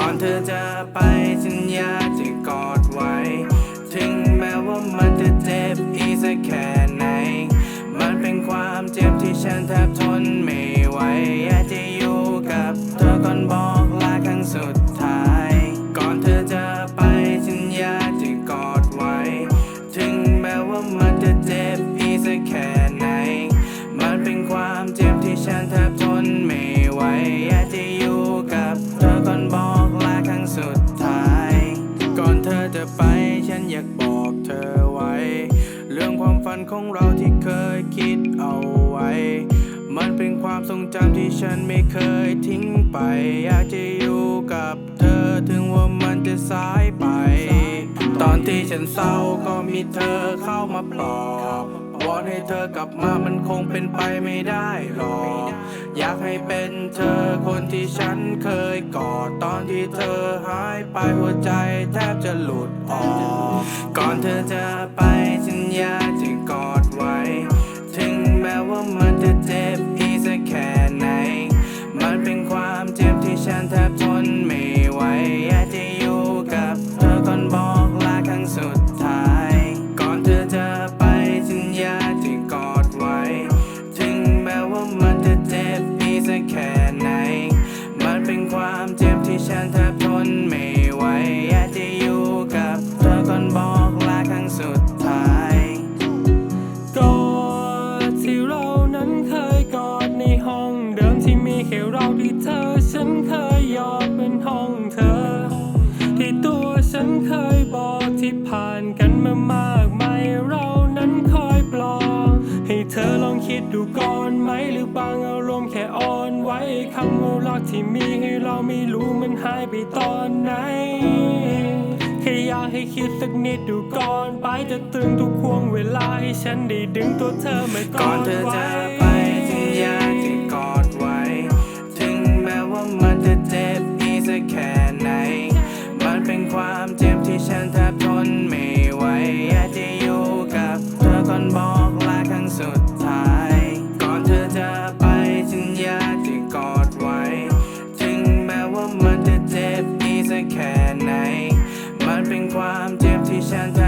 ก่อนเธอจะไปฉันอยาก ของเราที่เคยคิดเอาไว้ มันเป็นความทรงจำที่ฉันไม่เคยทิ้งไป อยากจะอยู่กับเธอถึงว่ามันจะสายไป ตอนที่ฉันเศร้าก็มีเธอเข้ามาปลอบวอนให้เธอกลับมามันคงเป็นไปไม่ได้หรอก อยากให้เป็นเธอคนที่ฉันเคยกอดตอนที่เธอหายไปหัวใจแทบจะหลุดออก ก่อนเธอจะไปฉันอยาก ว่ามันจะเจ็บอีสักแค่ไหน มันเป็นความเจ็บที่ฉันแทบทนไม่ไหวอยากจะอยู่กับเธอก่อนบอกลาครั้งสุดท้าย ก่อนเธอจะไปฉันอยากจะกอดไว้ ถึงแม้ว่ามันจะเจ็บอีสักแค่ไหน มันเป็นความเจ็บที่ฉันแทบทนไม่ไหวอยากจะอยู่กับเธอก่อนบอกลาครั้งสุดท้ายกอ แค่เราที่เธอฉันเคยยอมเป็นห้องเธอ ที่ตัวฉันเคยบอกที่ผ่านกันมามากมายเรานั้นคอยปลอบให้เธอลองคิดดูก่อนไหมหรือบางอารมณ์แค่อ่อนไหวคำว่ารักที่มีให้เราไม่รู้มันหายไปตอนไหนแค่อยากให้คิดสักนิดดูก่อนไปจะตึงทุกควงเวลาให้ฉันได้ดึงตัวเธอมาก่อนเธอจะไว้ กแค่ไหน มันเป็นความเจ็บที่ฉันแทบทนไม่ไหวอยากจะอยู่กับเธอคนบอกลาครั้งสุดท้าย ก่อนเธอจะไปฉันอยากจะกอดไว้ ถึงแม้ว่ามันจะเจ็บดีสักแค่ไหน มันเป็นความเจ็บที่ฉันแทบ